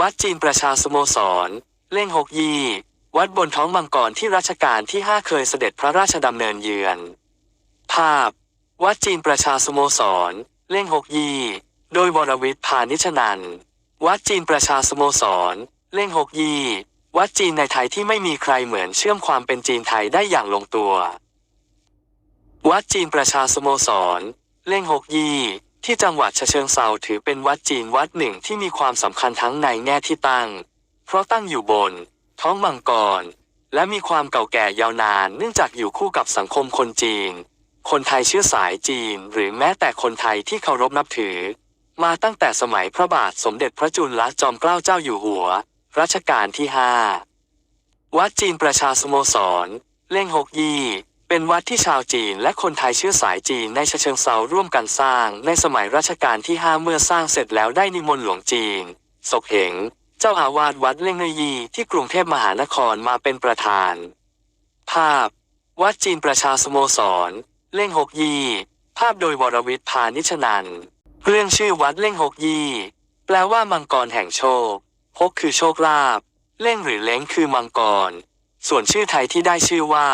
วัดจีนประชาสโมสร เล่งหกยี่ วัดบนท้องมังกรที่รัชกาลที่ห้าเคยเสด็จพระราชดำเนินเยือน ภาพ วัดจีนประชาสโมสร เล่งหกยี่ โดยวรวิทย์พานิชนัน วัดจีนประชาสโมสร เล่งหกยี่ วัดจีนในไทยที่ไม่มีใครเหมือนเชื่อมความเป็นจีนไทยได้อย่างลงตัว วัดจีนประชาสโมสร เล่งหกยี่ ที่จังหวัดฉะเชิงเซาถือเป็นวัดจีนวัดหนึ่งที่มีความสำคัญทั้งในแง่ที่ตั้ง เพราะตั้งอยู่บน ท้องมังกร และมีความเก่าแก่ยาวนาน เนื่องจากอยู่คู่กับสังคมคนจีน คนไทยเชื้อสายจีน หรือแม้แต่คนไทยที่เคารพนับถือ มาตั้งแต่สมัยพระบาทสมเด็จพระจุลจอมเกล้าเจ้าอยู่หัว รัชกาลที่ห้าวัดจีนประชาสโมสร เล่งหกยี่ เป็นวัดที่ชาวจีนและคนไทยเชื้อสายจีนในเชิงเซาร่วมกันสร้าง ในสมัยรัชกาลที่ห้าเมื่อสร้างเสร็จแล้วได้นิมนต์หลวงจีนศกเหง เจ้าอาวาสวัดเล่งเนยีที่กรุงเทพมหานครมาเป็นประธาน ภาพ วัดจีนประชาสโมสร เล่งหกยี ภาพโดยวรวิทย์พานิชนันเรื่องชื่อวัดเล่งหกยี แปลว่ามังกรแห่งโชคฮกคือโชคลาภเล่งหรือเล้งคือมังกร ส่วนชื่อไทยที่ได้ชื่อว่า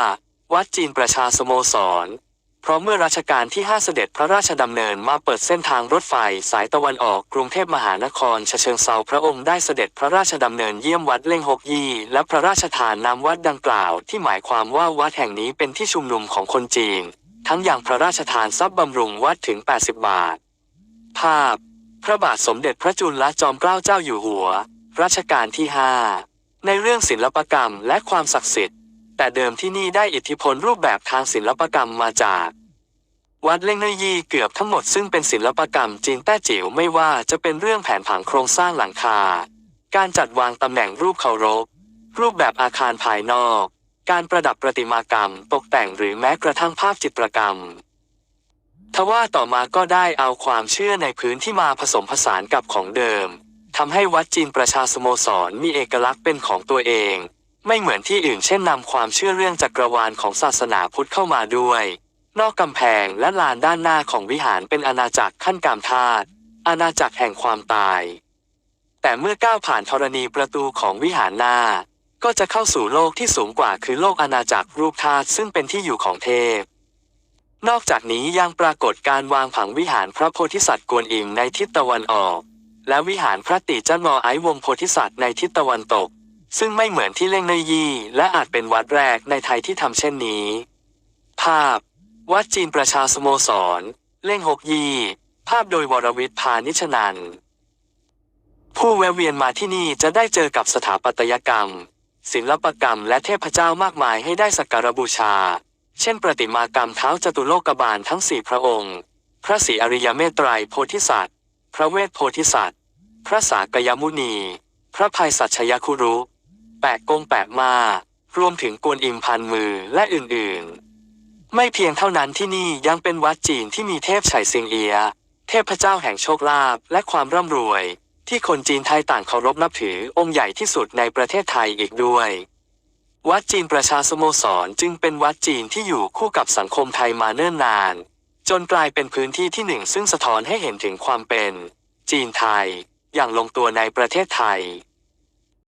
วัดจีนประชาสโมสร เพราะเมื่อรัชกาลที่ 5 เสด็จพระราชดำเนินมาเปิดเส้นทางรถไฟสายตะวันออกกรุงเทพมหานครฉะเชิงเซาพระองค์ได้เสด็จพระราชดำเนินเยี่ยมวัดเล่งหกยี่และพระราชทานนามวัดดังกล่าว ที่หมายความว่าวัดแห่งนี้เป็นที่ชุมนุมของคนจีน ทั้งอย่างพระราชทานทรัพย์บำรุงวัดถึง 80 บาท ภาพ พระบาทสมเด็จพระจุลจอมเกล้าเจ้าอยู่หัว รัชกาลที่ 5 ในเรื่องศิลปกรรมและความศักดิ์สิทธิ์ แต่เดิมที่นี่ได้อิทธิพลรูปแบบทางศิลปกรรมมาจาก วัดเล่งเนยี่เกือบทั้งหมดซึ่งเป็นศิลปกรรมจีนแต้จิ๋วไม่ว่าจะเป็นเรื่องแผนผังโครงสร้างหลังคา การจัดวางตำแหน่งรูปเคารพ รูปแบบอาคารภายนอก การประดับประติมากรรม ตกแต่งหรือแม้กระทั่งภาพจิตรกรรมทว่าต่อมาก็ได้เอาความเชื่อในพื้นที่มาผสมผสานกับของเดิมทำให้วัดจีนประชาสโมสรมีเอกลักษณ์เป็นของตัวเอง ไม่เหมือนที่อื่นเช่นนำความเชื่อเรื่องจักรวาลของศาสนาพุทธเข้ามาด้วย นอกกำแพงและลานด้านหน้าของวิหารเป็นอาณาจักรขั้นกามธาตุอาณาจักรแห่งความตาย แต่เมื่อก้าวผ่านธรณีประตูของวิหารหน้า ก็จะเข้าสู่โลกที่สูงกว่าคือโลกอาณาจักรรูปธาตุซึ่งเป็นที่อยู่ของเทพ นอกจากนี้ยังปรากฏการวางผังวิหารพระโพธิสัตว์กวนอิมในทิศตะวันออก และวิหารพระติจันมอไอวงโพธิสัตว์ในทิศตะวันตก ซึ่งไม่เหมือนที่เล่งเนยี่และอาจเป็นวัดแรกในไทยที่ทำเช่นนี้ ภาพ วัดจีนประชาสโมสร เล่งหกยี่ ภาพโดยวรวิทย์พานิชนัน ผู้แวะเวียนมาที่นี่จะได้เจอกับสถาปัตยกรรม ศิลปกรรมและเทพเจ้ามากมายให้ได้สักการบูชา เช่น ประติมากรรมเท้าจตุโลกบาลทั้งสี่พระองค์ พระศรีอริยเมตไตรโพธิสัตว์ พระเวทโพธิสัตว์ พระสากยมุนี พระภัยสัชยคุรุ แปะกงแปะมา รวมถึงกวนอิมพันมือและอื่นๆ ไม่เพียงเท่านั้นที่นี่ยังเป็นวัดจีนที่มีเทพไฉสิงเอีย เทพเจ้าแห่งโชคลาภและความร่ำรวย ที่คนจีนไทยต่างเคารพนับถือองค์ใหญ่ที่สุดในประเทศไทยอีกด้วย วัดจีนประชาสโมสรจึงเป็นวัดจีนที่อยู่คู่กับสังคมไทยมาเนิ่นนาน จนกลายเป็นพื้นที่ที่หนึ่งซึ่งสะท้อนให้เห็นถึงความเป็น จีนไทยอย่างลงตัวในประเทศไทย